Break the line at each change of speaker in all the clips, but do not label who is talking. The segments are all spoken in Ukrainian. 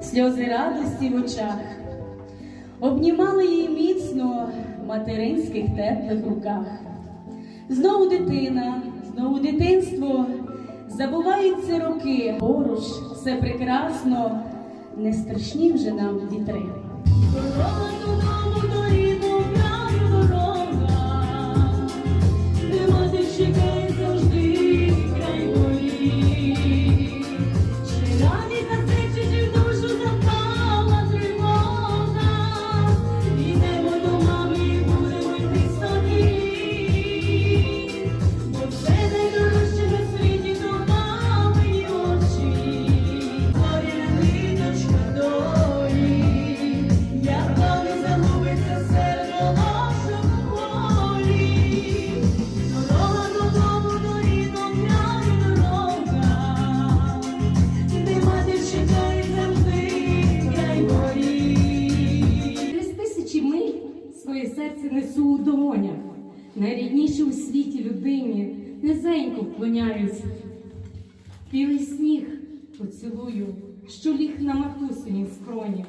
сльози радості в очах, обнімали її міцно материнських теплих руках. Знову дитина, знову дитинство, забуваються роки, поруч все прекрасно, не страшні вже нам вітри.
серці несу у долонях, найріднішій у світі людині низенько вклоняюсь. Білий сніг поцілую, що ліг на матусині скроні.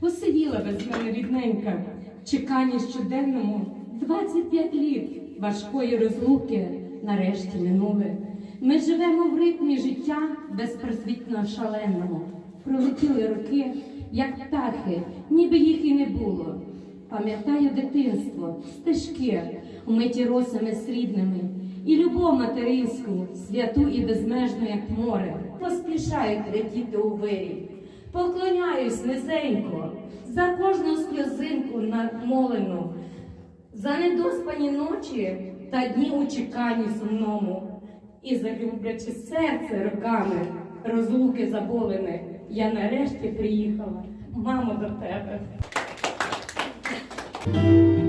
Посиділа без мене рідненька, в чеканні щоденному 25 літ важкої розлуки нарешті минули. Ми живемо в ритмі життя безпросвітно шаленого. Пролетіли роки, як птахи, ніби їх і не було пам'ятаю дитинство, стежки, умиті росами срібними, і любов материнську, святу і безмежну, як море, поспішають летіти у вирі. Поклоняюсь низенько за кожну сльозинку намолену, за недоспані ночі та дні у чеканні сумному, і залюблячи серце роками, розлуки заболене, я нарешті приїхала, мамо, до тебе.
Thank you.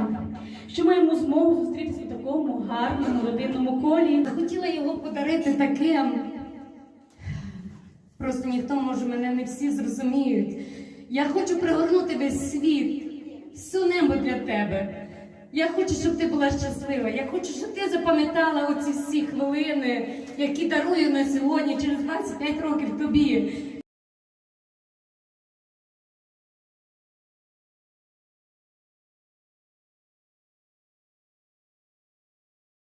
музиканта, що маємо змогу зустрітися в такому гарному родинному колі.
Хотіла його подарити таким. Просто ніхто, може, мене не всі зрозуміють. Я хочу пригорнути весь світ, всю небо для тебе. Я хочу, щоб ти була щаслива. Я хочу, щоб ти запам'ятала оці всі хвилини, які дарую на сьогодні через 25 років тобі.